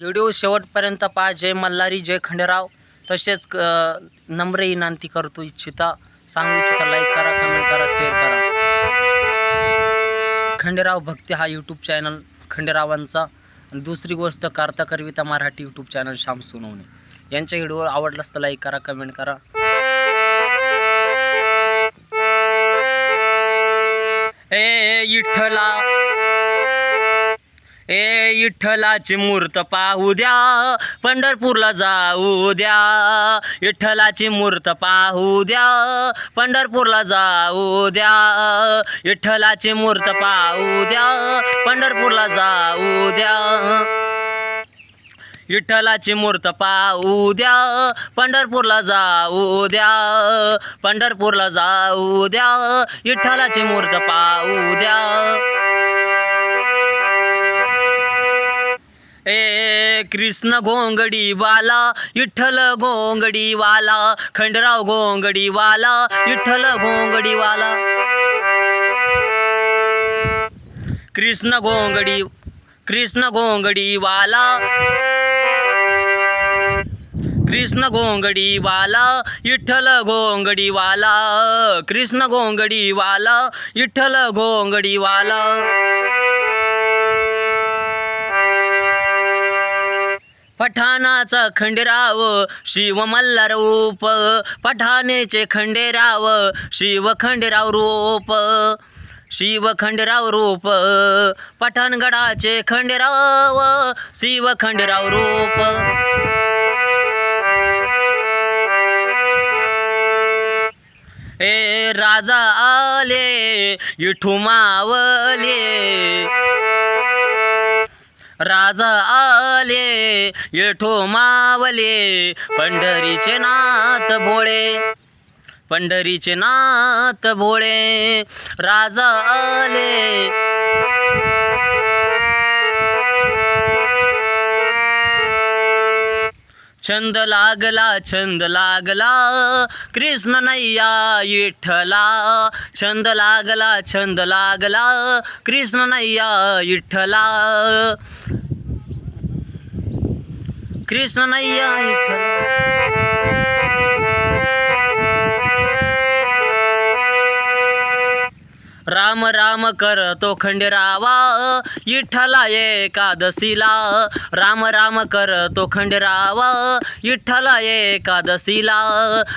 Video शेवटपर्यंत पहा. जय मल्हारी जय खंडेराव. तसेच नम्र विनंती करतो इच्छिता. सांगू इच्छिता लाईक करा कमेंट करा शेअर करा. खंडेराव भक्ती हा यूट्यूब चॅनल खंडेरावांचा. आणि दुसरी गोष्ट करता करविता मराठी यूट्यूब चॅनल श्याम सोनवणे. यांच्या व्हिडिओ आवडलास तर लाईक करा कमेंट करा. ए विठ्ठला ए विठ्ठलाची मूर्त पाहू द्या पंढरपूरला जाऊ द्या. विठ्ठलाची मूर्त पाहू द्या पंढरपूरला जाऊ द्या. विठ्ठलाची मूर्त पाहू द्या पंढरपूरला जाऊ द्या. विठ्ठलाची मूर्त पाहू द्या पंढरपूरला जाऊ द्या. पंढरपूरला जाऊ द्या विठ्ठलाची मूर्त पाहू द्या. कृष्ण गोंगडीवाला विठ्ठल गोंगडीवाला खंडराव गोंगडीवाला विठ्ठल गोंगडीवाला. कृष्ण घोंगडी कृष्ण गोंगडीवाला. कृष्ण गोंगडीवाला विठ्ठल गोंगडीवाला. कृष्ण गोंगडीवाला विठ्ठल गोंगडीवाला. पठाणाचा खंडेराव शिव मल्हार रूप. पठाणेचे खंडेराव शिव खंडेराव रूप. शिव खंडेराव रूप. पठाणगडाचे खंडेराव शिव खंडेराव रूप. ए राजा आले इठू मावले राजा आले येठो मावले पंढरीचे नाथ भोळे. पंढरीचे नाथ भोळे राजा आले छंद लागला छंद लागला. कृष्ण नैया विठ्ठला छंद लागला छंद लागला. कृष्ण नैया विठ्ठला कृष्ण नैया विठ्ठला राम राम करतो खंडेरावा विठ्ठला एकादशीला. राम राम करतो खंडेरावा विठ्ठला एकादशीला.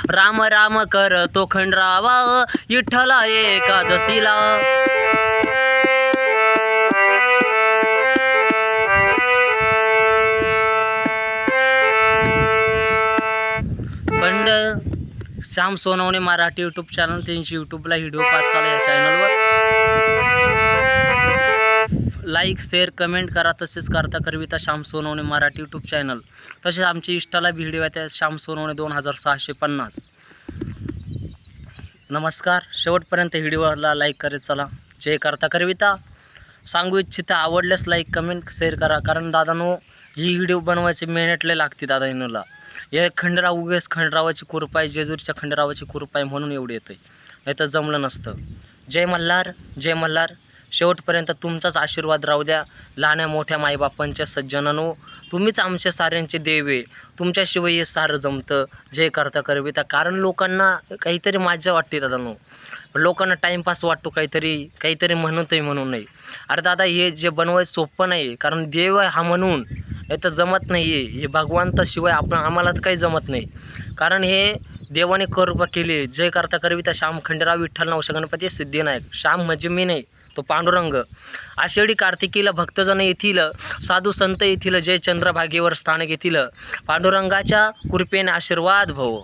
राम राम करतो खंडरावा विठ्ठला एकादशीला. श्याम सोनवणे मराठी यूट्यूब चॅनल त्यांची यूट्यूबला व्हिडिओ पाच चालू या चॅनलवर लाईक शेअर कमेंट करा तसेच करता करविता श्याम सोनवणे मराठी यूट्यूब चॅनल तसेच आमची इष्टाला व्हिडिओ आहे त्या श्याम सोनवणे दोन हजार सहाशे पन्नास. नमस्कार. शेवटपर्यंत व्हिडिओला लाईक करत चला. जय करता करविता. सांगू इच्छिता आवडल्यास लाईक कमेंट शेअर करा. कारण दादानो ही व्हिडिओ बनवायचे मेहनत लय लागते दादा इनूला. हे खंडराव उगेच खंडरावाची कृपा आहे जेजूरच्या खंडरावाची कृपा आहे म्हणून एवढं येतं. नाही तर जमलं नसतं. जय मल्हार जय मल्हार. शेवटपर्यंत तुमचाच आशीर्वाद राहू द्या. लहान्या मोठ्या माईबापांच्या सज्जनानो तुम्हीच आमच्या साऱ्यांचे देव. आहे तुमच्याशिवाय हे सारं जमतं. जय करता करविता. कारण लोकांना काहीतरी माझ्या वाटते दादा नो लोकांना टाईमपास वाटतो काहीतरी काहीतरी म्हणतोय म्हणून नाही अरे दादा हे जे बनवायचं सोपं नाही. कारण देव आहे हा म्हणून. हे तर जमत नाही. आहे हे भगवंताशिवाय आपण आम्हाला तर काही जमत नाही. कारण हे देवाने कृपा केली. जय करता करविता श्याम खंडेराव विठ्ठल नवशा गणपती सिद्धिनायक. श्याम म्हणजे मी नाही तो पांडुरंग. आषाढी कार्तिकीला भक्तजन येथील साधू संत येथील जय चंद्रभागेवर स्थानक येथील पांडुरंगाच्या कृपेने आशीर्वाद भव.